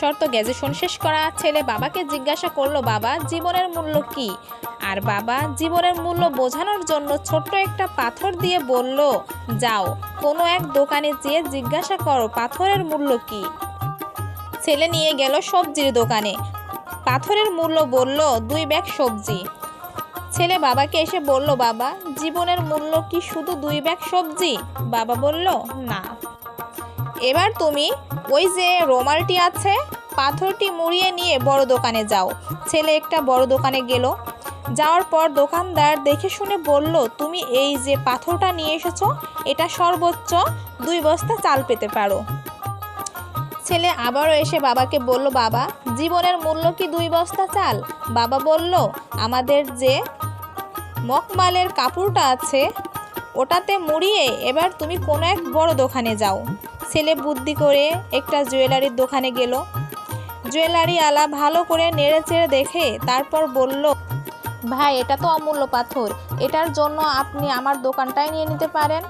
শর্ত গ্র্যাজুয়েশন শেষ করা ছেলে বাবাকে জিজ্ঞাসা করল, বাবা, জীবনের মূল্য কি? আর বাবা জীবনের মূল্য বোঝানোর জন্য ছোট্ট একটা পাথর দিয়ে বলল, যাও, কোনো এক দোকানে যেয়ে জিজ্ঞাসা করো, পাথরের মূল্য কি? ছেলে নিয়ে গেল সবজির দোকানে। পাথরের মূল্য বলল, দুই ব্যাগ সবজি। ছেলে বাবাকে এসে বলল, বাবা, জীবনের মূল্য কি শুধু দুই ব্যাগ সবজি? বাবা বলল, না। এবার তুমি ওই যে রোমালটি আছে, পাথরটি মুড়িয়ে নিয়ে বড় দোকানে যাও। ছেলে একটা বড় দোকানে গেল। যাওয়ার পর দোকানদার দেখে শুনে বলল, তুমি এই যে পাথরটা নিয়ে এসেছ, এটা সর্বোচ্চ দুই বস্তা চাল পেতে পারো। ছেলে আবারও এসে বাবাকে বলল, বাবা, জীবনের মূল্য কি দুই বস্তা চাল? বাবা বলল, আমাদের যে মকমালের কাপড়টা আছে, ওটাতে মুড়িয়ে এবার তুমি কোনো এক বড় দোকানে যাও। ছেলে বুদ্ধি করে একটা জুয়েলারির দোকানে গেল। জুয়েলারি আলা ভালো করে নেড়ে চেড়ে দেখে তারপর বলল, ভাই, এটা তো অমূল্য পাথর। এটার জন্য আপনি আমার দোকানটাই নিয়ে নিতে পারেন।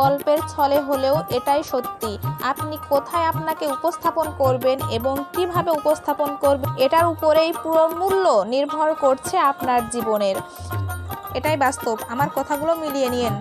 গল্পের ছলে হলেও এটাই সত্যি। আপনি কোথায় আপনাকে উপস্থাপন করবেন এবং কীভাবে উপস্থাপন করবেন, এটার উপরেই পুরো মূল্য নির্ভর করছে আপনার জীবনের। এটাই বাস্তব। আমার কথাগুলো মিলিয়ে নিন